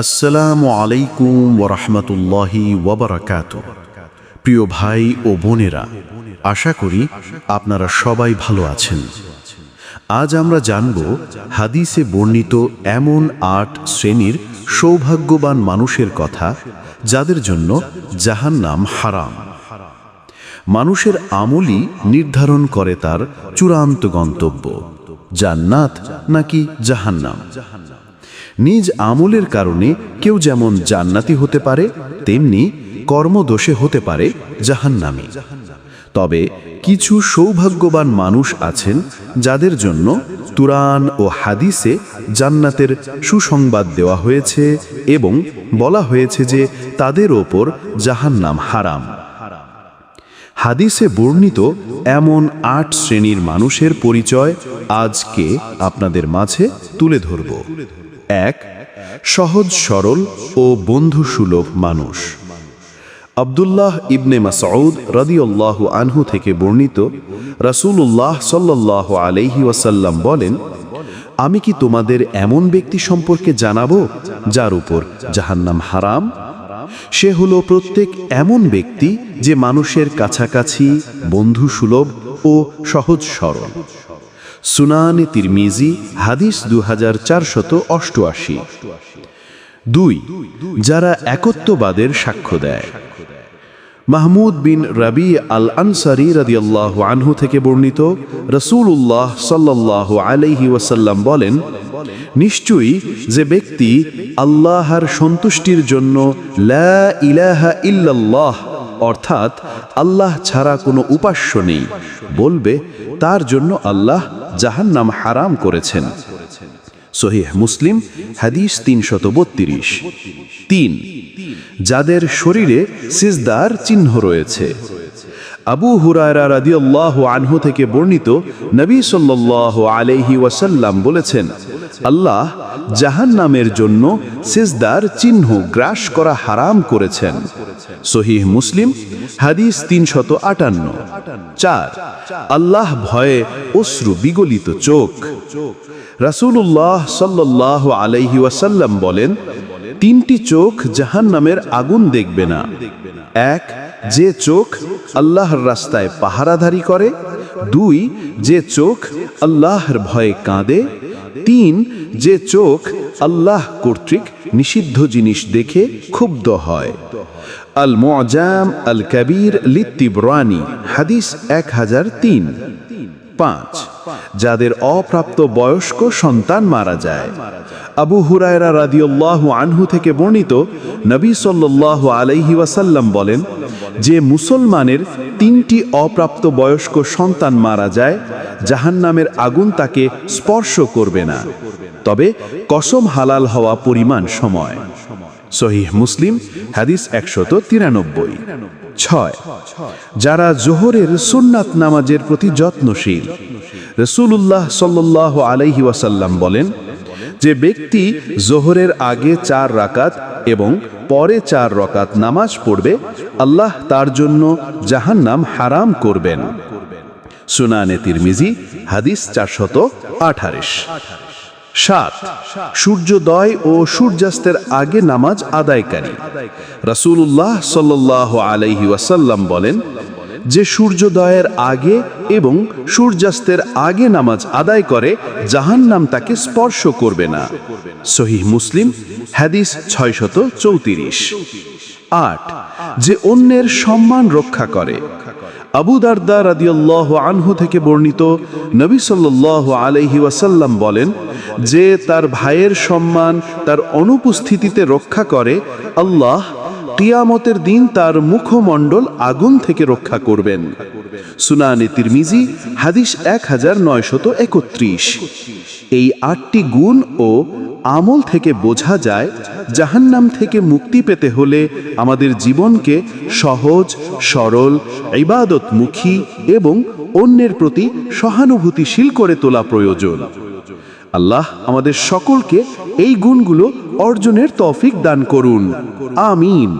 আসসালামু আলাইকুম ওরহমতুল্লাহি ওবরাকাত। প্রিয় ভাই ও বোনেরা, আশা করি আপনারা সবাই ভালো আছেন। আজ আমরা জানব হাদিসে বর্ণিত এমন আট শ্রেণির সৌভাগ্যবান মানুষের কথা, যাদের জন্য জাহান্নাম হারাম। মানুষের আমলই নির্ধারণ করে তার চূড়ান্ত গন্তব্য, জান্নাত নাকি জাহান্নাম। জাহান্নাম নিজ আমলের কারণে কেউ যেমন জান্নাতি হতে পারে, তেমনি কর্মদোষে হতে পারে জাহান্নামি। তবে কিছু সৌভাগ্যবান মানুষ আছেন যাদের জন্য তুরান ও হাদিসে জান্নাতের সুসংবাদ দেওয়া হয়েছে এবং বলা হয়েছে যে তাদের ওপর জাহান্নাম হারাম। হাদিসে বর্ণিত এমন আট শ্রেণির মানুষের পরিচয় আজকে আপনাদের মাঝে তুলে ধরব। এক, সহজ, সরল ও বন্ধুসুলভ মানুষ। আবদুল্লাহ ইবনে মাসউদ রাদিউল্লাহু আনহু থেকে বর্ণিত রাসূলুল্লাহ সাল্লাল্লাহু আলাইহি ওয়াসাল্লাম বলেন, আমি কি তোমাদের এমন ব্যক্তি সম্পর্কে জানাব যার উপর জাহান্নাম হারাম? সে হলো প্রত্যেক এমন ব্যক্তি যে মানুষের কাছাকাছি, বন্ধুসুলভ ও সহজ, সরল। সুনানে তিরমিজি হাদিস দু হাজার চারশত অষ্টআশি। দুই যারা একত্ববাদের সাক্ষ্য দেয়। মাহমুদ বিন রবি আল আনসারি রাদিয়াল্লাহ আনহু থেকে বর্ণিত রসুল্লাহ সাল্লাহ আলাইহি ওয়াসাল্লাম বলেন, নিশ্চয়ই যে ব্যক্তি আল্লাহর সন্তুষ্টির জন্য লা ইলাহা ইল্লাল্লাহ, অর্থাৎ আল্লাহ ছাড়া কোনো উপাস্য নেই, বলবে, তার জন্য আল্লাহ জাহান্নাম হারাম করেছেন। সহিহ মুসলিম হাদিস তিনশত বত্রিশ। তিন যাদের শরীরে সিজদার চিহ্ন রয়েছে। আবু হুরায়রা রাদিয়াল্লাহ আনহু থেকে বর্ণিত নবী সাল্লাহ আলাইহি ওয়াসাল্লাম বলেছেন, আল্লাহ জাহান্নামের জন্য সিজদার চিহ্ন গ্রাস করা হারাম করেছেন। সহিহ মুসলিম, হাদিস তিনশত আটান্ন। চার, আল্লাহ ভয়ে অশ্রু বিগলিত চোখ। রাসূলুল্লাহ সাল্লাহ আলাইহি ওয়াসাল্লাম বলেন, তিনটি চোখ জাহান্নামের আগুন দেখবে না। এক যে চোখ আল্লাহর রাস্তায় পাহারাধারী করে, দুই, যে চোখ আল্লাহর ভয়ে কাঁদে, তিন, যে চোখ আল্লাহ কর্তৃক নিষিদ্ধ জিনিস দেখে ক্ষুব্ধ হয়। আল মুআজাম আল কবির লিত্তিবরানি হাদিস এক হাজার তিন, পাঁচ। যাদের অপ্রাপ্ত বয়স্ক সন্তান মারা যায়। আবু হুরায়রা রাদিউল্লাহ আনহু থেকে বর্ণিত নবী সাল্লাহ আলাইহি ওয়াসাল্লাম বলেন, যে মুসলমানের তিনটি অপ্রাপ্ত বয়স্ক সন্তান মারা যায়, জাহান্নামের আগুন তাকে স্পর্শ করবে না। তবে কসম হালাল হওয়া পরিমাণ সময়। সহিহ মুসলিম, হাদিস একশত তিরানব্বই। ছয়, যারা জোহরের সুন্নাত নামাজের প্রতি যত্নশীল রসুল্লাহ সাল্লাহ আলাইহি ওয়াসাল্লাম বলেন, যে ব্যক্তি জোহরের আগে চার রাকাত এবং পরে চার রকাত নামাজ পড়বে, আল্লাহ তার জন্য জাহান্নাম হারাম করবেন। সুনানে তিরমিজি, হাদিস চারশত আঠারিশ। সাত, সূর্যোদয় ও সূর্যাস্তের আগে নামাজ আদায়কারী। রাসূলুল্লাহ সাল্লাহ আলাইহি ওয়াসাল্লাম বলেন, যে সূর্যোদয়ের আগে এবং সূর্যাস্তের আগে নামাজ আদায় করে, জাহান্নাম তাকে স্পর্শ করবে না। সহিহ মুসলিম, হাদিস ছয়শত চৌত্রিশ। আট, যে অন্যের সম্মান রক্ষা করে। আবু দারদা রাদিয়াল্লাহু আনহু থেকে বর্ণিত নবী সাল্লাল্লাহু আলাইহি ওয়াসাল্লাম বলেন, যে তার ভাইয়ের সম্মান তার অনুপস্থিতিতে রক্ষা করে, আল্লাহ কিয়ামতের দিন তার মুখমণ্ডল আগুন থেকে রক্ষা করবেন। সুনানি তিরমিজি, হাদিস এক হাজার নয়শত একত্রিশ। এই আটটি গুণ ও আমল থেকে বোঝা যায়, জাহান্নাম থেকে মুক্তি পেতে হলে আমাদের জীবনকে সহজ, সরল, ইবাদতমুখী এবং অন্যের প্রতি সহানুভূতিশীল করে তোলা প্রয়োজন। আল্লাহ আমাদের সকলকে এই গুণগুলো অর্জনের তফিক দান করুন। আমিন।